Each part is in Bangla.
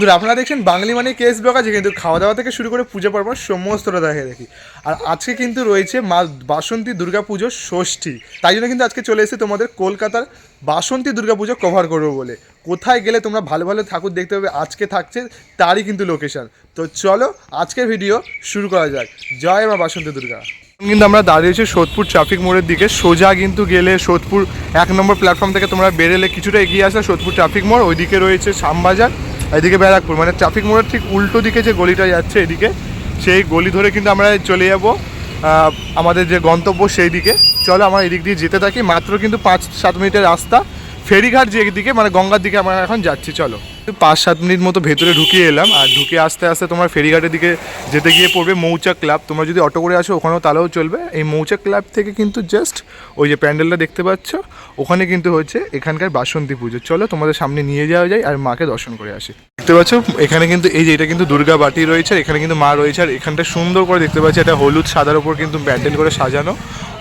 বন্ধুরা, আপনারা দেখছেন বাঙালি মানে কেস ব্লগ আছে, কিন্তু খাওয়া দাওয়া থেকে শুরু করে পুজো পার্বণ সমস্তটা দেখে দেখি। আর আজকে কিন্তু রয়েছে মা বাসন্তী দুর্গা পুজো ষষ্ঠী। তাই জন্য কিন্তু আজকে চলে এসেছে তোমাদের কলকাতার বাসন্তী দুর্গা পুজো কভার করব বলে। কোথায় গেলে তোমরা ভালো ভালো ঠাকুর দেখতে পাবে, আজকে থাকছে তারই কিন্তু লোকেশন তো চলো, আজকের ভিডিও শুরু করা যাক। জয় মা বাসন্তী দুর্গা। কিন্তু আমরা দাঁড়িয়েছি সোদপুর ট্রাফিক মোড়ের দিকে। সোজা কিন্তু গেলে সোদপুর এক নম্বর প্ল্যাটফর্ম থেকে তোমরা বেরেলে কিছুটা এগিয়ে আসলে সোদপুর ট্রাফিক মোড়। ওইদিকে রয়েছে শ্যামবাজার। এদিকে ব্যারাকপুর মানে ট্রাফিক মোড়ের ঠিক উল্টো দিকে যে গলিটা যাচ্ছে এদিকে, সেই গলি ধরে কিন্তু আমরা চলে যাব আমাদের যে গন্তব্য সেই দিকে চলো আমরা এদিক দিয়ে যেতে থাকি, মাত্র কিন্তু পাঁচ সাত মিনিটের রাস্তা। ফেরিঘাট যে দিকে মানে গঙ্গার দিকে আমরা এখন যাচ্ছি, চলো। পাঁচ, সাত মিনিট মতো ভেতরে ঢুকিয়ে এলাম। আর ঢুকে আস্তে আস্তে তোমার ফেরিঘাটের দিকে যেতে গিয়ে পড়বে মৌচাক ক্লাব। তোমরা যদি অটো করে আসো, ওখানেও তাহলেও চলবে। এই মৌচাক ক্লাব থেকে কিন্তু জাস্ট ওই যে প্যান্ডেলটা দেখতে পাচ্ছ, ওখানে কিন্তু হচ্ছে এখানকার বাসন্তী পুজো। চলো তোমাদের সামনে নিয়ে যাওয়া যায় আর মাকে দর্শন করে আসি। দেখতে পাচ্ছ, এখানে কিন্তু এই যে এটা কিন্তু দুর্গা বাটি রয়েছে এখানে কিন্তু মা রয়েছে। আর এখানটা সুন্দর করে দেখতে পাচ্ছি, এটা হলুদ সাদার উপর কিন্তু প্যান্ডেল করে সাজানো।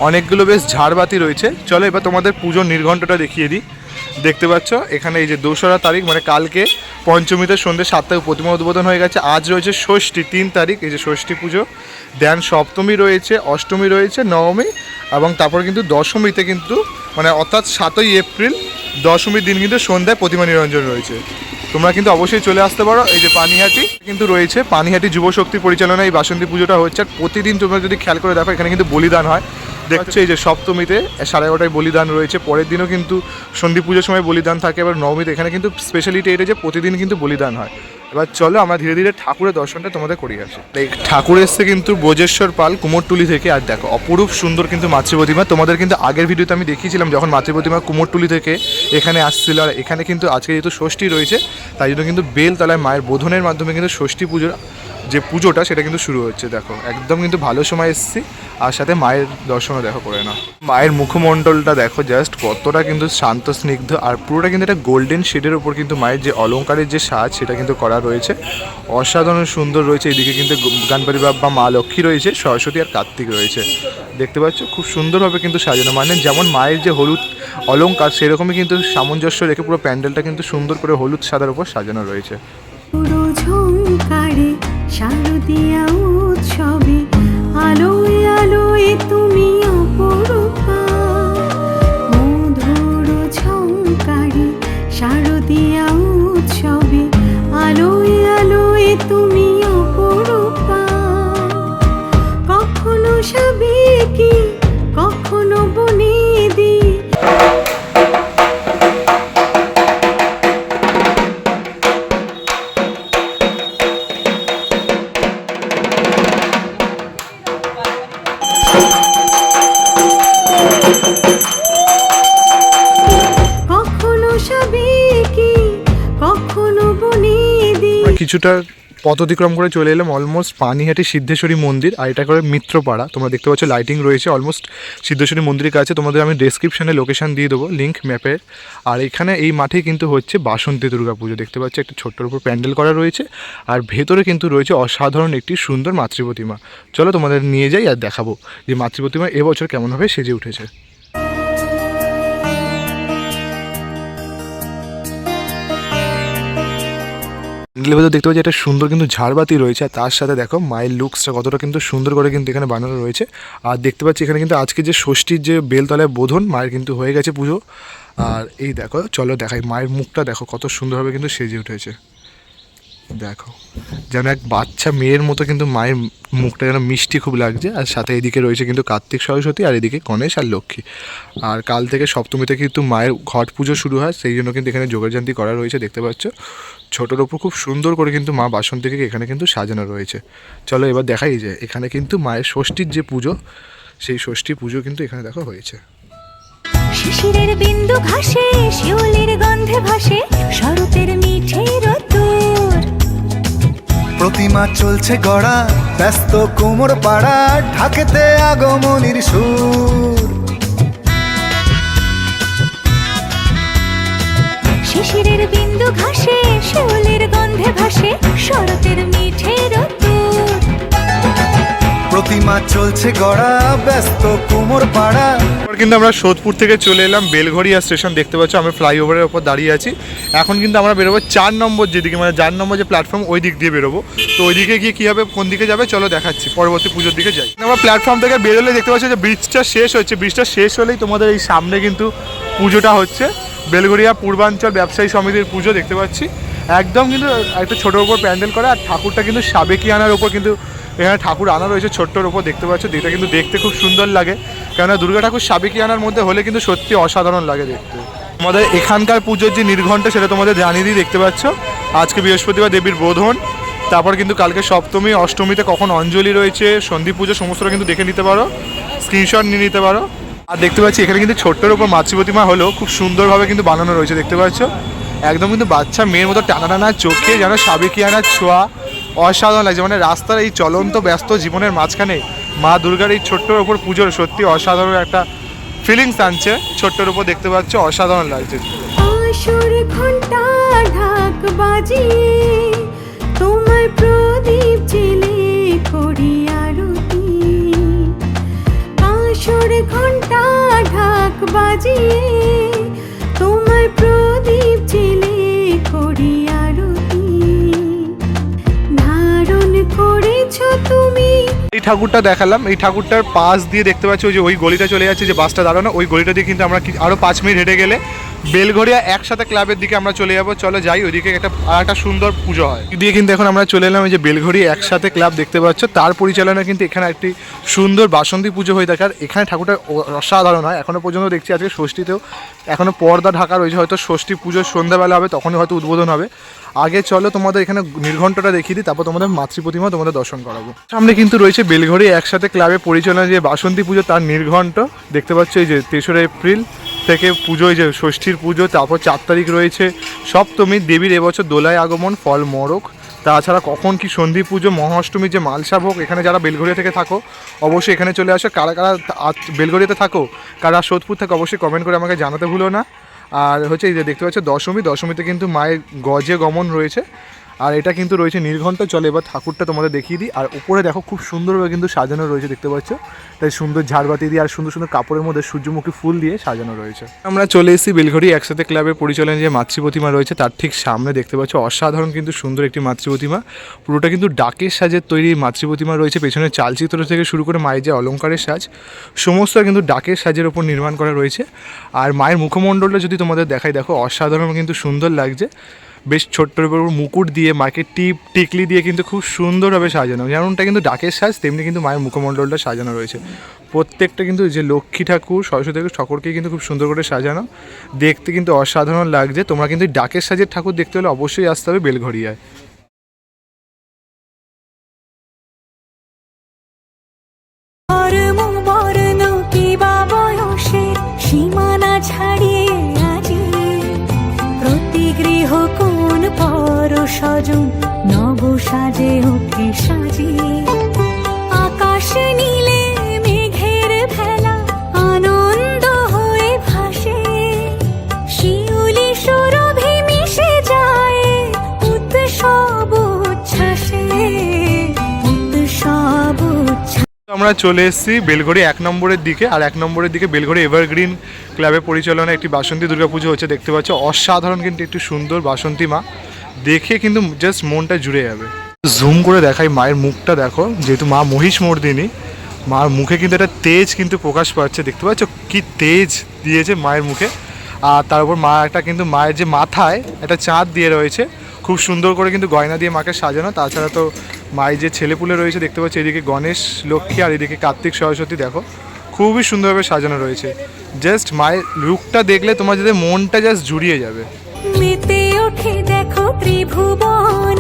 অনেকগুলো বেশ ঝাড়বাতি রয়েছে। চলো এবার তোমাদের পুজোর নির্ঘণ্টটা দেখিয়ে দিই। দেখতে পাচ্ছ? এখানে এই যে দোসরা তারিখ মানে কালকে পঞ্চমীতে সন্ধ্যে সাতটায় প্রতিমা উদ্বোধন হয়ে গেছে। আজ রয়েছে ষষ্ঠী, তিন তারিখ, এই যে ষষ্ঠী পুজো। দেন সপ্তমী রয়েছে, অষ্টমী রয়েছে, নবমী এবং তারপর কিন্তু দশমীতে কিন্তু মানে অর্থাৎ সাতই এপ্রিল, দশমীর দিন কিন্তু সন্ধ্যায় প্রতিমা নিরঞ্জন রয়েছে। তোমরা কিন্তু অবশ্যই চলে আসতে পারো। এই যে পানিহাটি কিন্তু রয়েছে। পানিহাটি যুব শক্তি পরিচালনায় এই বাসন্তী পুজোটা হচ্ছে। আর প্রতিদিন তোমরা যদি খেয়াল করে দেখো, এখানে কিন্তু বলিদান হয়। দেখছ এই যে সপ্তমীতে সাড়ে এগারোটায় বলিদান রয়েছে। পরের দিনও কিন্তু সন্ধি পুজোর সময় বলিদান থাকে, এবার নবমীতে। এখানে কিন্তু স্পেশালিটি এটা যে প্রতিদিন কিন্তু বলিদান হয়। এবার চলো আমরা ধীরে ধীরে ঠাকুরের দর্শনটা তোমাদের করিয়ে আসি। ঠাকুর এসছে কিন্তু ব্রজেশ্বর পাল কুমোরটুলি থেকে, আর দেখো, অপরূপ সুন্দর কিন্তু মাতৃ প্রতিমা। তোমাদের কিন্তু আগের ভিডিওতে আমি দেখিয়েছিলাম যখন মাতৃ প্রতিমা কুমোরটুলি থেকে এখানে আসছিল, আর এখানে কিন্তু আজকে যেহেতু ষষ্ঠী রয়েছে, তাই জন্য কিন্তু বেলতলায় মায়ের বোধনের মাধ্যমে কিন্তু ষষ্ঠী পুজোর যে পুজোটা সেটা কিন্তু শুরু হচ্ছে, দেখো। একদম কিন্তু ভালো সময় এসেছি, আর সাথে মায়ের দর্শনও দেখো করে না মায়ের মুখমণ্ডলটা দেখো জাস্ট কতটা কিন্তু শান্ত, স্নিগ্ধ, আর পুরোটা কিন্তু একটা গোল্ডেন শেডের উপর কিন্তু মায়ের যে অলংকারের যে সাজ, সেটা কিন্তু করা রয়েছে। অসাধারণ সুন্দর রয়েছে, এদিকে কিন্তু গানপারি বাবা, মা লক্ষ্মী রয়েছে, সরস্বতী আর কার্তিক রয়েছে। দেখতে পাচ্ছ, খুব সুন্দরভাবে কিন্তু সাজানো মানে যেমন মায়ের যে হলুদ অলঙ্কার, সেরকমই কিন্তু সামঞ্জস্য রেখে পুরো প্যান্ডেলটা কিন্তু সুন্দর করে হলুদ সাদার উপর সাজানো রয়েছে। শারদিয়া উৎসবে আলোয় আলোয় তুমি অপরূপা। কিছুটা পথ অতিক্রম করে চলে এলাম অলমোস্ট পানিহাটি সিদ্ধেশ্বরী মন্দির, আর এটা করে মিত্রপাড়া। তোমরা দেখতে পাচ্ছ লাইটিং রয়েছে অলমোস্ট সিদ্ধেশ্বরী মন্দিরের কাছে। তোমাদের আমি ডেসক্রিপশনে লোকেশন দিয়ে দেবো লিঙ্ক ম্যাপের আর এখানে এই মাঠেই কিন্তু হচ্ছে বাসন্তী দুর্গা পুজো। দেখতে পাচ্ছ একটা ছোট্টর উপর প্যান্ডেল করা রয়েছে, আর ভেতরে কিন্তু রয়েছে অসাধারণ একটি সুন্দর মাতৃপ্রতিমা। চলো তোমাদের নিয়ে যাই আর দেখাবো যে মাতৃপ্রতিমা এবছর কেমনভাবে সেজে উঠেছে। ভেতর দেখতে পাচ্ছি একটা সুন্দর কিন্তু ঝাড়বাতি রয়েছে, আর তার সাথে দেখো মায়ের লুকসটা কতটা কিন্তু সুন্দর করে কিন্তু এখানে বানানো রয়েছে। আর দেখতে পাচ্ছি এখানে কিন্তু আজকে যে ষষ্ঠীর যে বেলতলায় বোধন, মায়ের কিন্তু হয়ে গেছে পুজো। আর এই দেখো, চলো দেখাই, মায়ের মুখটা দেখো কত সুন্দরভাবে কিন্তু সেজে উঠেছে। দেখো। যেন এক বাচ্চা মেয়ের মতো কিন্তু মায়ের মুখটা যেন মিষ্টি খুব লাগছে। আর সাথে এদিকে রয়েছে কিন্তু কার্তিক সরস্বতী আর এদিকে গণেশ আর লক্ষ্মী। আর কাল থেকে সপ্তমীতে কিন্তু মায়ের ঘট পুজো শুরু হয়, সেই জন্য কিন্তু এখানে যোগাযান্তি করা রয়েছে, দেখতে পাচ্ছ। ছোটোর ওপর খুব সুন্দর করে কিন্তু মা বাসন্তীকে এখানে কিন্তু সাজানো রয়েছে। চলো এবার দেখাই যে এখানে কিন্তু মায়ের ষষ্ঠীর যে পুজো, সেই ষষ্ঠী পুজো কিন্তু এখানে দেখো হয়েছে। শিশিরের বিন্দু ঘাসে, শিউলির গন্ধে ভাসে শরতের মিঠে রতুর প্রতিমা চলছে গড়া, ব্যস্ত কোমর পাড়া, ঢাকেতে আগমনির সুর। শিশিরের বিন্দু ঘাসে শিউলির গন্ধে ভাসে, শরতের চলছে গড়া, ব্যস্ত কুমোর পাড়া। কিন্তু আমরা সোদপুর থেকে চলে এলাম বেলঘরিয়া স্টেশন, দেখতে পাচ্ছ আমি ফ্লাইওভারের ওপর দাঁড়িয়ে আছি। এখন কিন্তু আমরা বেরোবো চার নম্বর যেদিকে মানে চার নম্বর যে প্ল্যাটফর্ম, ওই দিক দিয়ে বেরোবো। তো ওই দিকে গিয়ে কী হবে, কোন দিকে যাবে, চলো দেখাচ্ছি, পরবর্তী পুজোর দিকে যাই। আমরা প্ল্যাটফর্ম থেকে বেরোলে দেখতে পাচ্ছি যে ব্রিজটা শেষ হচ্ছে। ব্রিজটা শেষ হলেই তোমাদের এই সামনে কিন্তু পুজোটা হচ্ছে। বেলঘরিয়া পূর্বাঞ্চল ব্যবসায়ী সমিতির পুজো দেখতে পাচ্ছি। একদম কিন্তু একটা ছোটোর উপর প্যান্ডেল করে, আর ঠাকুরটা কিন্তু সাবেকি আনার ওপর কিন্তু এখানে ঠাকুর আনা রয়েছে ছোট্টর ওপর দেখতে পাচ্ছ? যেটা কিন্তু দেখতে খুব সুন্দর লাগে। কেননা দুর্গা ঠাকুর সাবেকি আনার মধ্যে হলে কিন্তু সত্যি অসাধারণ লাগে দেখতে। আমাদের এখানকার পুজোর যে নির্ঘণ্ট, সেটা তোমাদের জানিয়ে দিই, দেখতে পাচ্ছ? আজকে বৃহস্পতিবার দেবীর বোধন, তারপর কিন্তু কালকে সপ্তমী, অষ্টমীতে কখন অঞ্জলি রয়েছে, সন্ধি পুজো, সমস্তটা কিন্তু দেখে নিতে পারো। স্ক্রিনশট নিয়ে নিতে পারো। আর দেখতে পাচ্ছি, এখানে কিন্তু ছোট্টর উপর মাতৃ প্রতিমা হলো খুব সুন্দরভাবে কিন্তু বানানো রয়েছে, দেখতে পাচ্ছ? একদম কিন্তু বাচ্চা, মেয়ের মতো টানা টানা চোখে যেন সাবেকি আনার ছোঁয়া অসাধারণ লাগছে। মানে রাস্তার এই চলন্ত, ব্যস্ত জীবনের মাঝখানে মা দুর্গার এই ছোট্টর ওপর পুজোর সত্যি অসাধারণ একটা ফিলিংস আনছে। ছোট্টর উপর দেখতে পাচ্ছ, অসাধারণ লাগছে। ঘণ্টা ঢাক বাজিয়ে তোমার প্রদীপ জেলে ঢাক তোমার প্রদীপ এই ঠাকুরটা দেখালাম। এই ঠাকুরটার পাশ দিয়ে দেখতে পাচ্ছি ওই যে ওই গলিটা চলে যাচ্ছে যে বাসটা দাঁড়ানো। ওই গলিটা দিয়ে কিন্তু আমরা আরও আরও পাঁচ মিনিট হেঁটে গেলে বেলঘরিয়া একসাথে ক্লাবের দিকে আমরা চলে যাব। চলো যাই, ওইদিকে একটা একটা সুন্দর পুজো হয়। দিয়ে কিন্তু এখন আমরা চলে এলাম, এই যে বেলঘড়ি একসাথে ক্লাব দেখতে পাচ্ছ। তার পরিচালনায় কিন্তু এখানে একটি সুন্দর বাসন্তী পুজো হয়ে থাকে। আর এখানে ঠাকুরটা অসাধারণ হয়। এখনও পর্যন্ত দেখছি আজকে ষষ্ঠীতেও। এখনও পর্দা ঢাকা রয়েছে, হয়তো ষষ্ঠী পুজোর সন্ধ্যাবেলা হবে, তখনই হয়তো উদ্বোধন হবে। আগে চলো তোমাদের এখানে নির্ঘণ্টটা দেখিয়ে দিই, তারপর তোমাদের মাতৃ প্রতিমা তোমাদের দর্শন করাবো। সামনে কিন্তু রয়েছে বেলঘড়ি একসাথে ক্লাবে পরিচালনা যে বাসন্তী পুজো, তার নির্ঘণ্ট। দেখতে পাচ্ছ এই যে তেসরা এপ্রিল। থেকে পুজো, এই যে ষষ্ঠীর পুজো, তারপর চার তারিখ রয়েছে সপ্তমী, দেবীর এবছর দোলায় আগমন, ফল মরক তাছাড়া কখন কি সন্ধি পুজো মহাষ্টমীর যে মালসা ভোগ এখানে যারা বেলঘরিয়া থেকে থাকো, অবশ্যই এখানে চলে আসো। কারা কারা বেলঘরিয়াতে থাকো, কারা সোদপুর থাকে, অবশ্যই কমেন্ট করে আমাকে জানাতে ভুলো না। আর হচ্ছে এই যে দেখতে পাচ্ছ, দশমী, দশমীতে কিন্তু মায়ের গজে গমন রয়েছে। আর এটা কিন্তু রয়েছে নির্ঘণ্ট চলে। এবার ঠাকুরটা তোমাদের দেখিয়ে দিই। আর উপরে দেখো খুব সুন্দরভাবে কিন্তু সাজানো রয়েছে, দেখতে পাচ্ছ? তাই সুন্দর ঝাড়বাতি দিয়ে আর সুন্দর সুন্দর কাপড়ের মধ্যে সূর্যমুখী ফুল দিয়ে সাজানো রয়েছে। আমরা চলে এসেছি বেলঘড়ি একসাথে ক্লাবের পরিচালনায় যে মাতৃ প্রতিমা রয়েছে, তার ঠিক সামনে দেখতে পাচ্ছ অসাধারণ কিন্তু সুন্দর একটি মাতৃ প্রতিমা। পুরোটা কিন্তু ডাকের সাজের তৈরি মাতৃ প্রতিমা রয়েছে। পেছনে চালচিত্র থেকে শুরু করে মায়ের যে অলঙ্কারের সাজ, সমস্ত কিন্তু ডাকের সাজের ওপর নির্মাণ করা রয়েছে। আর মায়ের মুখমণ্ডলটা যদি তোমাদের দেখাই, দেখো অসাধারণ কিন্তু সুন্দর লাগছে। বেশ ছোট্ট মুকুট দিয়ে, মাকে টিপ টিকলি দিয়ে কিন্তু খুব সুন্দরভাবে সাজানো। যেমনটা কিন্তু ডাকের সাজ, তেমনি কিন্তু মায়ের মুখমণ্ডলটা সাজানো রয়েছে। প্রত্যেকটা কিন্তু যে লক্ষ্মী ঠাকুর, সরস্বতী ঠাকুর, সকলকেই কিন্তু খুব সুন্দর করে সাজানো। দেখতে কিন্তু অসাধারণ লাগছে। তোমরা কিন্তু ডাকের সাজের ঠাকুর দেখতে হলে অবশ্যই আসতে হবে বেলঘরিয়ায় সজন নব সাজে সাজিয়ে। আকাশ নীলে মেঘের ভেলা আনন্দ হয়ে ভাসে। শিউলি সুরভি মিশে যায় উৎসব উচ্ছ্বাসে। উৎসব আমরা চলে এসেছি বেলঘড়ি এক নম্বরের দিকে, আর এক নম্বরের দিকে বেলঘড়ি এভারগ্রিন ক্লাবে পরিচালনা একটি বাসন্তী দুর্গাপুজো হচ্ছে, দেখতে পাচ্ছ। অসাধারণ কিন্তু একটি সুন্দর বাসন্তী মা। দেখে কিন্তু জাস্ট মনটা জুড়ে যাবে। জুম করে দেখাই মায়ের মুখটা দেখো, যেহেতু মা মহিষ মর্দিনী, মার মুখে কিন্তু একটা তেজ কিন্তু প্রকাশ পাচ্ছে, দেখতে পাচ্ছ? কি তেজ দিয়েছে মায়ের মুখে। আর তার উপর মা একটা কিন্তু মায়ের যে মাথায় একটা চাঁদ দিয়ে রয়েছে, খুব সুন্দর করে কিন্তু গয়না দিয়ে মাকে সাজানো। তাছাড়া তো মায়ের যে ছেলেপুলে রয়েছে, দেখতে পাচ্ছি, এদিকে গণেশ, লক্ষ্মী আর এদিকে কার্তিক সরস্বতী, দেখো। খুবই সুন্দরভাবে সাজানো রয়েছে। জাস্ট মায়ের লুকটা দেখলে তোমার যদি মনটা জাস্ট জুড়িয়ে যাবে। ত্রিভুবন